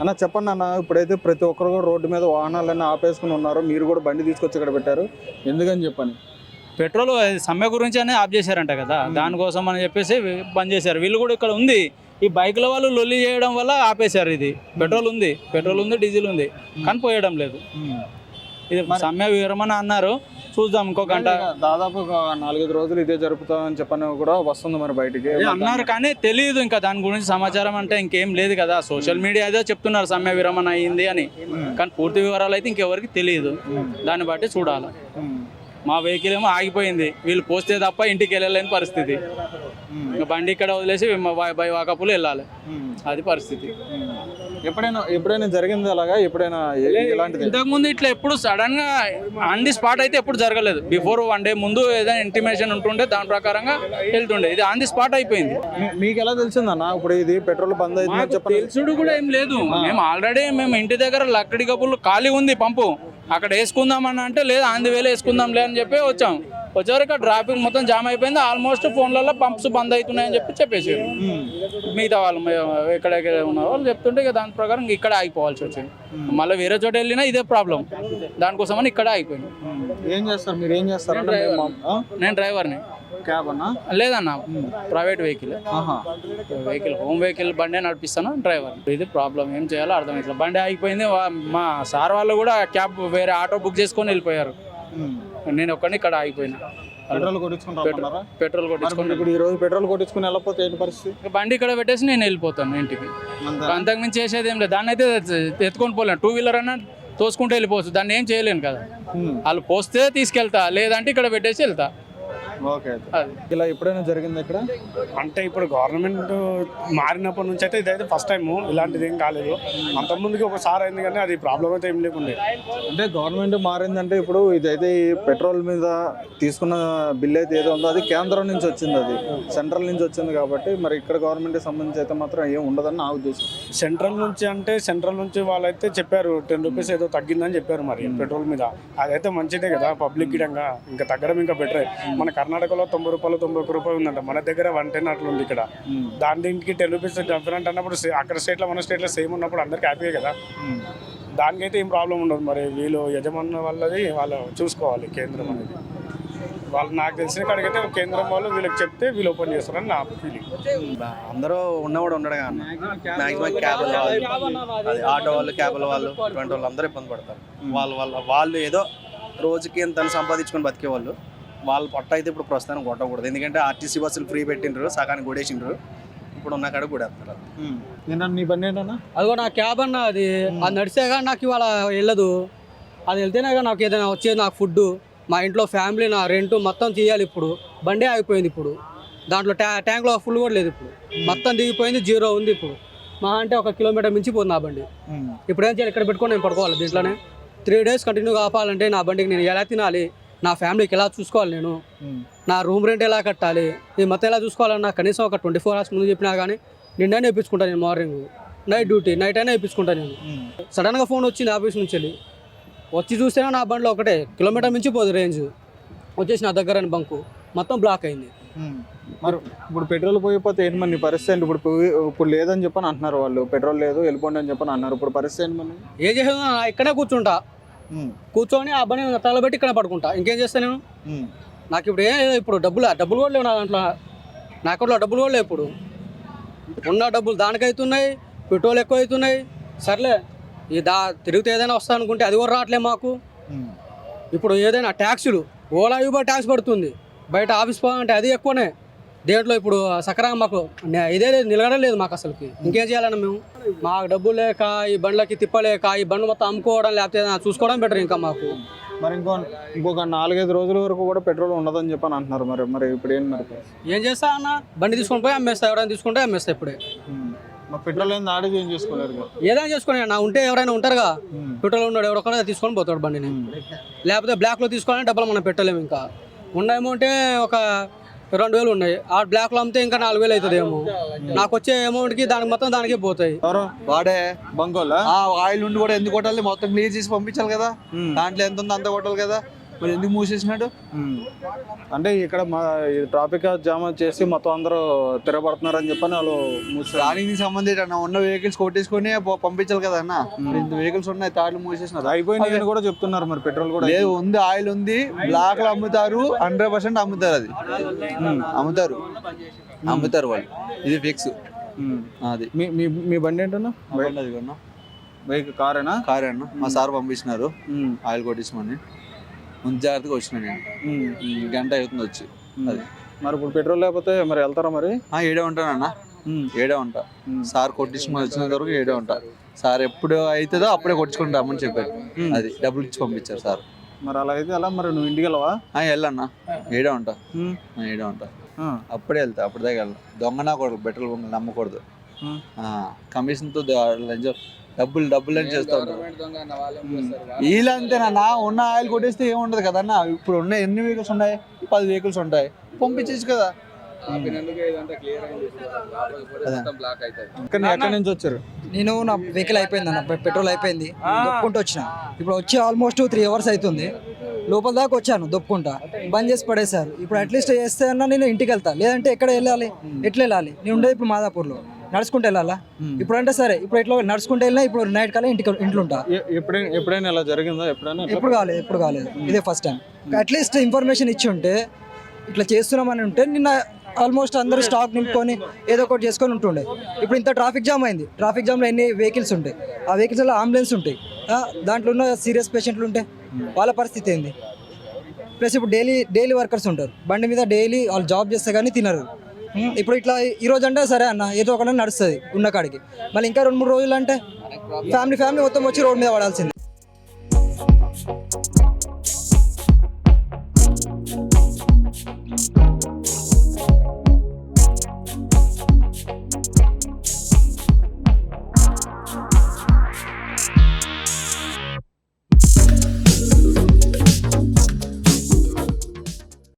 అన్న చెప్పండి అన్న ఇప్పుడైతే ప్రతి ఒక్కరు కూడా రోడ్డు మీద వాహనాలన్నీ ఆపేసుకుని ఉన్నారు. మీరు కూడా బండి తీసుకొచ్చి ఇక్కడ పెట్టారు. ఎందుకని చెప్పని? పెట్రోల్ సమ్మె గురించి అనే ఆఫ్ చేశారంట కదా. దానికోసం అని చెప్పేసి బంద్ చేశారు. వీళ్ళు కూడా ఇక్కడ ఉంది. ఈ బైకుల వాళ్ళు లొల్లి చేయడం వల్ల ఆపేశారు ఇది. పెట్రోల్ ఉంది. పెట్రోల్ ఉంది డీజిల్ ఉంది. కానీ పోయడం లేదు. ఇది సమ్మె విరమణ అన్నారు. చూద్దాం ఇంకో గంట. దాదాపు ఒక నాలుగైదు రోజులు ఇదే జరుపుతామని చెప్పని కూడా వస్తుంది మరి బయటికి. అన్నారు కానీ తెలియదు ఇంకా దాని గురించి సమాచారం అంటే ఇంకేం లేదు కదా. సోషల్ మీడియా అదే చెప్తున్నారు సమ్మె విరమణ అయ్యింది అని కానీ పూర్తి వివరాలు అయితే ఇంకెవరికి తెలియదు దాన్ని బట్టి చూడాలి. మా వెహికల్ ఏమో ఆగిపోయింది. వీళ్ళు పోస్తే తప్ప ఇంటికి వెళ్ళలేని పరిస్థితి. ఇంకా బండి ఇక్కడ వదిలేసి బై- వాకపులు వెళ్ళాలి. అది పరిస్థితి. ఎప్పుడైనా ఎప్పుడైనా జరిగింది అలాగా? ఎప్పుడైనా ఇలాంటిది? ఇంతకుముందు ఇట్లా ఎప్పుడు సడన్గా ఆన్ ది స్పాట్ అయితే ఎప్పుడు జరగలేదు. బిఫోర్ వన్ డే ముందు ఏదైనా ఇంటిమేషన్ ఉంటుండే దాని ప్రకారంగా వెళ్తుండే. ఇది ఆన్ ది స్పాట్ అయిపోయింది. మీకు ఎలా తెలిసిందన్న? ఇప్పుడు ఇది పెట్రోల్ బంద్ చెప్పండి. తెలుసుడు కూడా ఏం లేదు. మేము ఆల్రెడీ మేము ఇంటి దగ్గర లక్కడి కప్పులు ఖాళీ ఉంది పంపు. అక్కడ వేసుకుందామని అంటే లేదు ఆంది వేలు వేసుకుందాంలే అని చెప్పి వచ్చాం. వచ్చేవరకు ట్రాఫిక్ మొత్తం జామ్ అయిపోయింది. ఆల్మోస్ట్ ఫోన్లలో పంప్స్ బంద్ అవుతున్నాయని చెప్పి చెప్పేసారు. మిగతా వాళ్ళు ఎక్కడెక్కడ ఉన్న వాళ్ళు చెప్తుంటే ఇక దాని ప్రకారం ఇంక ఇక్కడ ఆగిపోవాల్సి వచ్చింది. మళ్ళీ వేరే చోట వెళ్ళినా ఇదే ప్రాబ్లం దానికోసమని ఇక్కడ ఆగిపోయింది. ఏం చేస్తారు? మీరు ఏం చేస్తారు? నేను డ్రైవర్ని క్యాబ్ అన్నా? లేదన్న private vehicle vehicle home vehicle బండి నడిపిస్తాను డ్రైవర్ ఇది ప్రాబ్లం ఏం చేయాలో అర్థమవుతుంది బండి ఆగిపోయింది. మా సార్ వాళ్ళు కూడా క్యాబ్ వేరే ఆటో బుక్ చేసుకొని వెళ్ళిపోయారు. నేను ఒక్కడిని ఇక్కడ ఆగిపోయినా. పెట్రోల్ రమ్మన్నారా పెట్రోల్ ఇప్పుడు ఈ రోజు పెట్రోల్ కొట్టించుకుని వెళ్ళకపోతే ఏంటి పరిస్థితి? బండి ఇక్కడ పెట్టేసి నేను వెళ్ళిపోతాను ఇంటికి. అంతే అంతకు మించి చేసేది ఏం లేదు. దాన్ని అయితే ఎత్తుకొని పోలేను. టూ వీలర్ అన్నా తోసుకుంటూ వెళ్ళిపోవచ్చు. దాన్ని ఏం చేయలేను కదా. వాళ్ళు పోస్తే తీసుకెళ్తా. లేదంటే ఇక్కడ పెట్టేసి వెళ్తా. ఓకే ఇలా ఎప్పుడైనా జరిగింది ఇక్కడ? అంటే ఇప్పుడు గవర్నమెంట్ మారినప్పటి నుంచి అయితే ఇదైతే ఫస్ట్ టైం ఇలాంటిది ఏం కాలేదు. అంతకుముందుకి ఒకసారి అయింది కానీ అది ప్రాబ్లం అయితే ఏం లేకుండే. అంటే గవర్నమెంట్ మారిందంటే ఇప్పుడు ఇదైతే ఈ పెట్రోల్ మీద తీసుకున్న బిల్ అయితే ఏదో ఉందో అది కేంద్రం నుంచి వచ్చింది అది. సెంట్రల్ నుంచి వచ్చింది కాబట్టి మరి ఇక్కడ గవర్నమెంట్ సంబంధించి అయితే మాత్రం ఏం ఉండదని నా ఉద్దేశం. సెంట్రల్ నుంచి అంటే సెంట్రల్ నుంచి వాళ్ళైతే చెప్పారు టెన్ రూపీస్ ఏదో తగ్గిందని చెప్పారు మరి పెట్రోల్ మీద. అదైతే మంచిదే కదా పబ్లిక్ గిడంగా ఇంకా తగ్గడం ఇంకా బెటరే మన కర్ణాటకలో తొంభై రూపాయలు తొంభై ఒక్క రూపాయలు ఉందంట. మన దగ్గర వన్ టెన్ అట్లా ఉంది ఇక్కడ. దాని దీనికి టెన్ రూపీస్ డిఫరెంట్ అన్నప్పుడు అక్కడ స్టేట్లో మన స్టేట్లో సేమ్ ఉన్నప్పుడు అందరికి హ్యాపీయే కదా. దానికైతే ఏం ప్రాబ్లం ఉండదు మరి. వీళ్ళు యజమానుల వాళ్ళది వాళ్ళు చూసుకోవాలి కేంద్రం అనేది. వాళ్ళు నాకు తెలిసిన కాడికైతే కేంద్రం వాళ్ళు వీళ్ళకి చెప్తే వీళ్ళు ఓపెన్ చేస్తారని నా ఫీలింగ్ అందరూ ఉన్నవాడు ఉండడు కానీ మాక్సిమం క్యాబుల వాళ్ళు ఆటో వాళ్ళు క్యాబుల వాళ్ళు ఇటువంటి వాళ్ళు అందరూ ఇబ్బంది పడతారు. వాళ్ళు వాళ్ళ వాళ్ళు ఏదో రోజుకి ఎంత సంపాదించుకొని బతికే వాళ్ళు వాళ్ళ పొట్ట అయితే ఇప్పుడు ప్రస్తుతానికి కొట్టకూడదు. ఎందుకంటే ఆర్టీసీ బస్సులు ఫ్రీ పెట్టిండ్రు సగానికి కొడేసిండ్రు ఇప్పుడు ఉన్న కాడ కొడేస్తారు ఏంటన్నా నీ బండి ఏంటన్నా? అదిగో నా క్యాబ్ అన్న అది. అది నడిస్తే కానీ నాకు ఇవాళ వెళ్ళదు. అది వెళ్తేనే కానీ నాకు ఏదైనా వచ్చేది నాకు ఫుడ్ మా ఇంట్లో ఫ్యామిలీ నా రెంట్ మొత్తం తీయాలి ఇప్పుడు. బండే ఆగిపోయింది ఇప్పుడు. దాంట్లో ట్యా ట్యాంక్లో ఫుల్ కూడా లేదు ఇప్పుడు. మొత్తం దిగిపోయింది జీరో ఉంది ఇప్పుడు. మా అంటే ఒక కిలోమీటర్ మించిపోతుంది నా బండి. ఇప్పుడు ఏం చేయాలి? ఇక్కడ పెట్టుకొని నేను పడుకోవాలి దీంట్లోనే. త్రీ డేస్ కంటిన్యూగా ఆపాలంటే నా బండికి నేను ఎలా తినాలి? నా ఫ్యామిలీకి ఎలా చూసుకోవాలి నేను? నా రూమ్ రెంట్ ఎలా కట్టాలి? ఈ మొత్తం ఎలా చూసుకోవాలన్నా కనీసం ఒక ట్వంటీ ఫోర్ అవర్స్ ముందు చెప్పినా కానీ నిండా నేర్పించుకుంటాను నేను మార్నింగ్. నైట్ డ్యూటీ నైట్ అయినా వేయించుకుంటాను నేను. సడన్గా ఫోన్ వచ్చింది ఆఫీస్ నుంచి వెళ్ళి. వచ్చి చూస్తేనే నా బండిలో ఒకటే కిలోమీటర్ మించి పోదు రేంజ్. వచ్చేసి నా దగ్గర బంకు. మొత్తం బ్లాక్ అయింది. మరి ఇప్పుడు పెట్రోల్ పోయిపోతే ఏంటి మరి నీ పరిస్థితి ఏంటి? ఇప్పుడు ఇప్పుడు లేదని చెప్పని అంటున్నారు వాళ్ళు. పెట్రోల్ లేదు వెళ్ళిపోండి అని చెప్పని అన్నారు ఇప్పుడు పరిస్థితి ఏంటి మరి? ఏం చేసేది ఇక్కడే కూర్చుంటా. కూర్చొని ఆ బండి తలబెట్టి ఇక్కడ పడుకుంటా. ఇంకేం చేస్తా నేను? నాకు ఇప్పుడు ఏం లేదు ఇప్పుడు డబ్బులు డబ్బులు కూడా లేవు నా దాంట్లో. నా అకౌంట్లో డబ్బులు కూడా లేవు ఇప్పుడు. ఉన్న డబ్బులు దానికైతున్నాయి పెట్రోల్ ఎక్కువ అవుతున్నాయి సర్లే ఈ దా తిరిగితే ఏదైనా వస్తా అనుకుంటే అది కూడా రావట్లే మాకు. ఇప్పుడు ఏదైనా ట్యాక్సులు ఓలా యూబర్ ట్యాక్స్ పడుతుంది. బయట ఆఫీస్ పోవాలంటే అది ఎక్కువనే. దేంట్లో ఇప్పుడు సకరంగా మాకు ఇదే లేదు నిలగడం లేదు మాకు అసలుకి. ఇంకేం చేయాలన్నా మేము? మాకు డబ్బులు లేక ఈ బండ్లకి తిప్పలేక ఈ బండ్లు మొత్తం అమ్ముకోవడం లేకపోతే చూసుకోవడం బెటర్ ఇంకా మాకు. మరి ఇంకో ఇంకొక నాలుగైదు రోజుల వరకు కూడా పెట్రోల్ ఉండదని చెప్పని అంటున్నారు మరి మరి ఇప్పుడు ఏంటి మరి? ఏం చేస్తా అన్న? బండి తీసుకొని పోయి అమ్మేస్తా ఎవరైనా తీసుకుంటే అమ్మేస్తా ఇప్పుడే. మరి పెట్రోల్ ఏంది? ఆడి ఏం చేసుకోలేరు. ఏదైనా చేసుకుని నా ఉంటే ఎవరైనా ఉంటారుగా. పెట్రోల్ ఉన్నాడు ఎవడొక్కడ తీసుకొని పోతాడు బండిని. లేకపోతే బ్లాక్లో తీసుకోవాలంటే డబ్బులు మనం పెట్టలేము ఇంకా. ఉన్న అమౌంటే ఒక రెండు వేలు ఉన్నాయి. ఆ బ్లాక్లో అమ్మితే ఇంకా నాలుగు వేలు అవుతుంది ఏమో నాకు వచ్చే అమౌంట్కి దానికి మొత్తం దానికే పోతాయి. వాడే బంకోలా ఆ ఆయిల్ నుండి కూడా ఎందుకు కొట్టాలి? మొత్తం క్లియర్ చేసి పంపించాలి కదా. దాంట్లో ఎంత ఉందో అంత కొట్టాలి కదా. మరి ఎందుకు మూసేసినాడు. అంటే ఇక్కడ మా ట్రాఫిక్ జామ్ చేసి మొత్తం అందరూ తిరగబడుతున్నారని చెప్పని వాళ్ళు దానికి సంబంధించి అన్న ఉన్న వెహికల్స్ కొట్టేసుకొని పంపించాలి కదా అన్న. ఇంత వెహికల్స్ ఉన్నాయి తాళ్ళు మూసేసినారు? అయిపోయింది అని కూడా చెప్తున్నారు మరి పెట్రోల్ కూడా లేదు ఉంది ఆయిల్ ఉంది బ్లాక్లో అమ్ముతారు హండ్రెడ్ పర్సెంట్ అమ్ముతారు అది. అమ్ముతారు. అమ్ముతారు వాళ్ళు. ఇది ఫిక్స్. అది. మీ మీ బండి ఏంటన్నా? అది కొన్నా బైక్ కారేనా కార్ అన్న. మా సార్ పంపించినారు. ఆయిల్ కొట్టించమని ముందు జాగ్రత్తగా వచ్చిన నేను. గంట అవుతుంది వచ్చి. అది. మరి ఇప్పుడు పెట్రోల్ లేకపోతే మరి వెళ్తారా మరి? ఆ, ఏడే ఉంటానన్న. ఏడే ఉంటా. సార్ కొట్టించుకొని వచ్చినంత వరకు ఏడే ఉంటా. సార్ ఎప్పుడు అవుతుందో అప్పుడే కొట్టించుకుంటామని చెప్పారు. అది డబ్బులు ఇచ్చి పంపించారు సార్. మరి అలా అయితే ఎలా? మరి నువ్వు ఇంటికి వెళ్ళవా? వెళ్ళన్నా. ఏడే ఉంటా. ఏడే ఉంటా. అప్పుడే వెళ్తా అప్పుడు దాకా వెళ్ళను. దొంగ నా కొడుకు పెట్రోల్ బంక్ నమ్మకూడదు. కమిషన్తో డబ్బులు డబ్బులు అని చేస్తా ఉంటారు. వీళ్ళంతేనా ఉన్న ఆయిల్ కొట్టేస్తే ఏముండదు కదన్నా ఇప్పుడు ఉన్న ఎన్ని వెహికల్స్ ఉన్నాయి? పది వెహికల్స్ ఉంటాయి. పంపించేసి కదా. ఎక్కడి నుంచి వచ్చారు? నేను నా వెహికల్ అయిపోయింది అన్న. పెట్రోల్ అయిపోయింది. దొప్పుకుంటూ వచ్చిన. ఇప్పుడు వచ్చి ఆల్మోస్ట్ త్రీ అవర్స్ అవుతుంది. లోపల దాకా వచ్చాను దొప్పుకుంటా. బంద్ చేసి పడేశారు. ఇప్పుడు అట్లీస్ట్ చేస్తే అన్న నేను ఇంటికి వెళ్తా. లేదంటే ఎక్కడ వెళ్ళాలి? ఎట్లా వెళ్ళాలి? నేను ఉండేది ఇప్పుడు మాదాపూర్లో. నడుచుకుంటూ వెళ్ళాలా? ఇప్పుడు అంటే సరే ఇప్పుడు ఎట్లా నడుచుకుంటూ వెళ్ళినా ఇప్పుడు నైట్ కల్లా ఇంటికి ఇంట్లో ఉంటా ఎప్పుడైనా ఎప్పుడైనా ఇలా జరిగిందా ఎప్పుడైనా? ఇట్లా? ఎప్పుడు? కాలేదు ఎప్పుడు కాలేదు. ఇదే ఫస్ట్ టైం అట్లీస్ట్ ఇన్ఫర్మేషన్ ఇచ్చి ఉంటే ఇట్లా చేస్తున్నామని ఉంటే నిన్న ఆల్మోస్ట్ అందరూ స్టాక్ నింపుకొని ఏదో ఒకటి చేసుకొని ఉంటుండే. ఇప్పుడు ఇంత ట్రాఫిక్ జామ్ అయింది. ట్రాఫిక్ జామ్లో ఎన్ని వెహికల్స్ ఉంటాయి? ఆ వెహికల్స్లో అంబులెన్స్ ఉంటాయి. దాంట్లో ఉన్న సీరియస్ పేషెంట్లు ఉంటే వాళ్ళ పరిస్థితి ఏంది? ప్లస్ ఇప్పుడు డైలీ డైలీ వర్కర్స్ ఉంటారు. బండి మీద డైలీ వాళ్ళు జాబ్ చేస్తే కానీ తినరు. ఇప్పుడు ఇట్లా ఈ రోజు అంటే సరే అన్న ఏదో ఒకటి నడుస్తుంది ఉన్న కాడికి. మళ్ళీ ఇంకా రెండు మూడు రోజులు అంటే ఫ్యామిలీ ఫ్యామిలీ మొత్తం వచ్చి రోడ్ మీద పడాల్సింది.